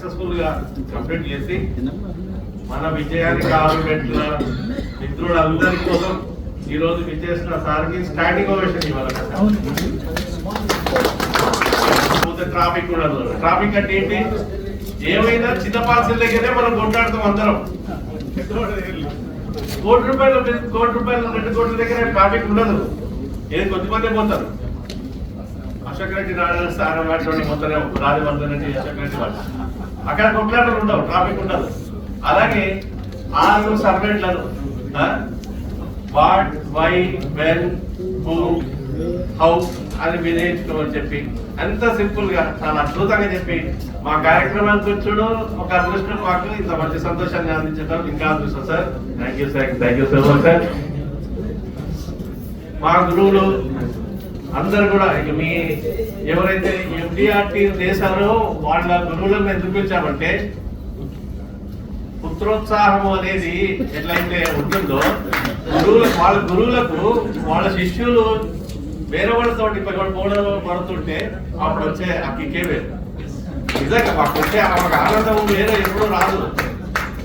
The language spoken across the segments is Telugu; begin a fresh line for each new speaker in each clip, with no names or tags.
సక్సెస్ఫుల్గా కంప్లీట్ చేసి మన విజయానికి ఆరుబెట్టిన మిత్రులందరి కోసం ఈ రోజు విజయేసిన సార్కి స్టాండింగ్ ఓవేషన్ ఇవ్వాలి ట్రాఫిక్ ఉండదు ట్రాఫిక్ అంటే ఏంటి? ఏమైనా చిన్న పార్సల్ దగ్గరే మనం కొట్లాడతాం అందరం. కోటి రూపాయలు కోటి రూపాయలు రెండు కోట్ల దగ్గర ట్రాఫిక్ ఉండదు. ఏది కొద్దిమంది పోతారు. అశోక్ రెడ్డి రాజధాని స్థానం వాటిలోని మొత్తం రాజవర్ధన్ నుంచి అశోక్ రెడ్డి వాళ్ళు అక్కడ కొట్లాటలు ఉండవు ట్రాఫిక్ ఉండదు. అలాగే ఆరు సర్వేట్లను what why when who how అని వినేయించుకోమని చెప్పి ఎంత సింపుల్గా చాలా అద్భుతంగా చెప్పి మా కార్యక్రమానికి వచ్చుడు ఒక అదృష్టం మాకు ఇంత మంచి సంతోషాన్ని అందించడం ఇంకా అదృష్టం sir thank you sir thank you so much sir మా గురువులు అందరు కూడా ఇక మీ ఎవరైతే ఎండిఆర్టీ చేశారో వాళ్ళ గురువులను ఎందుకు వచ్చామంటే పుత్రోత్సాహం అనేది ఎట్లయితే ఉంటుందో గురువులకు వాళ్ళ గురువులకు వాళ్ళ శిష్యులు వేరే వాళ్ళతో పోవడం పడుతుంటే అప్పుడు వచ్చే ఆ కిక్కే వేరు. నిజంగా మాకు వచ్చే ఆనందం వేరే ఎప్పుడూ రాదు.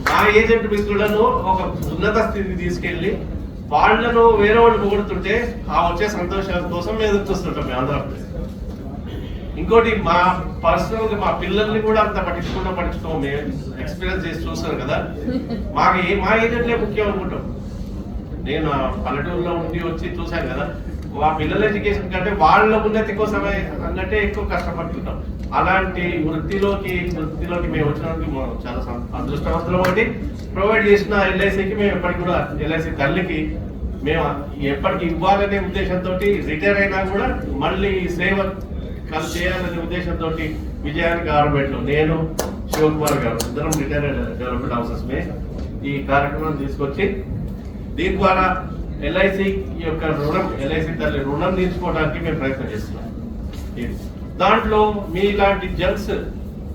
మా ఏజెంట్ మిత్రులను ఒక ఉన్నత స్థితికి తీసుకెళ్ళి వాళ్ళను వేరే వాళ్ళు పొగుడుతుంటే ఆ వచ్చే సంతోషం కోసం మేము చూస్తుంటాం మేము అందరం. ఇంకోటి మా పర్సనల్గా మా పిల్లల్ని కూడా అంత పట్టించుకుంటా పట్టించుకోము. మేము ఎక్స్పీరియన్స్ చేసి చూస్తాం కదా. మాకు ఏ మా ఏజెంట్లే ముఖ్యం అనుకుంటాం. నేను పల్లెటూరులో ఉండి వచ్చి చూశాను కదా. మా పిల్లల ఎడ్యుకేషన్ కంటే వాళ్ళ ఉన్నతి కోసమే అన్నట్టే ఎక్కువ కష్టపడుతుంటాం. అలాంటి వృత్తిలోకి వృత్తిలోకి మేము వచ్చినందుకు మనం చాలా అదృష్టవంతులం ఒకటి ప్రొవైడ్ చేసిన ఎల్ఐసికి మేము ఎప్పటికి కూడా ఎల్ఐసి తల్లికి మేము ఎప్పటికి ఇవ్వాలనే ఉద్దేశంతో రిటైర్ అయినా కూడా మళ్ళీ ఈ సేవ కలిసి చేయాలనే ఉద్దేశంతో విజయానికి ఆరబెట్టు. నేను శివకుమార్ గారు ఇద్దరం రిటైర్ డెవలప్మెంట్ హౌసెస్ మే ఈ కార్యక్రమం తీసుకొచ్చి దీని ద్వారా ఎల్ఐసి యొక్క రుణం ఎల్ఐసి తల్లి రుణం తీర్చుకోవడానికి మేము ప్రయత్నం చేస్తున్నాం. దాంట్లో మీ ఇలాంటి జంక్స్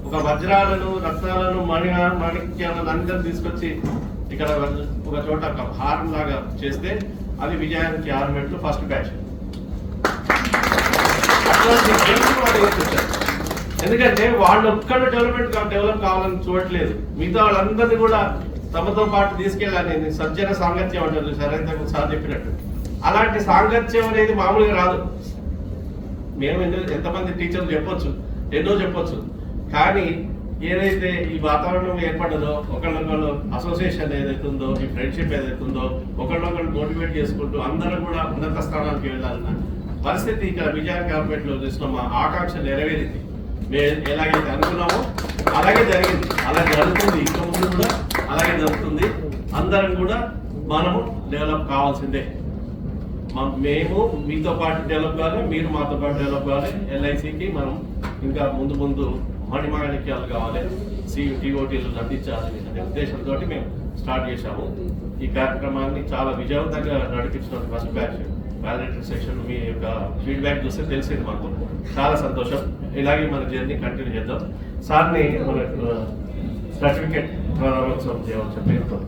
ఒక వజ్రాలను రత్నాలను మణి మాణిక్యాలను అందరూ తీసుకొచ్చి ఇక్కడ ఒక చోట ఒక హారం లాగా చేస్తే అది విజయానికి ఆరు మెట్లు ఫస్ట్ బ్యాచ్ ఎందుకంటే వాళ్ళు ఒక్కడ డెవలప్మెంట్ డెవలప్ కావాలని చూడట్లేదు. మిగతా వాళ్ళందరినీ కూడా తమతో పాటు తీసుకెళ్ళాలని సజ్జన సాంగత్యం అంటారు సార్ ఇంతకు సార్ చెప్పినట్టు. అలాంటి సాంగత్యం అనేది మామూలుగా రాదు. మేము ఎందుకు ఎంతమంది టీచర్లు చెప్పొచ్చు? ఎన్నో చెప్పొచ్చు. కానీ ఏదైతే ఈ వాతావరణం ఏర్పడ్డదో ఒకళ్ళొకళ్ళు అసోసియేషన్ ఏదైతుందో ఈ ఫ్రెండ్షిప్ ఏదైతుందో ఒకళ్ళొకళ్ళు మోటివేట్ చేసుకుంటూ అందరూ కూడా ఉన్నత స్థానానికి వెళ్ళాలన్న పరిస్థితి ఇక్కడ విజయ గవర్నమెంట్లో చూసిన మా ఆకాంక్ష నెరవేరింది. మేము ఎలాగైతే అనుకున్నామో అలాగే జరిగింది. అలా జరుగుతుంది. ఇంకా ముందు కూడా అలాగే జరుగుతుంది. అందరం కూడా మనము డెవలప్ కావాల్సిందే. మేము మీతో పాటు డెవలప్ కావాలి మీరు మాతో పాటు డెవలప్ కావాలి. ఎల్ఐసికి మనం ఇంకా ముందు ముందు మణిమాణిక్యాలు కావాలి. సి టీఓటీలు అందించాలి అనే ఉద్దేశంతో మేము స్టార్ట్ చేశాము. ఈ కార్యక్రమాన్ని చాలా విజయవంతంగా నడిపించిన ఫస్ట్ బ్యాచ్ వ్యాలిడేటర్ సెక్షన్ మీ యొక్క ఫీడ్బ్యాక్ చూస్తే తెలిసింది మాకు. చాలా సంతోషం. ఇలాగే మన జర్నీ కంటిన్యూ చేద్దాం. సార్ని మన సర్టిఫికేట్ ప్రారంభోత్సవం చేయవచ్చు పేరుతో.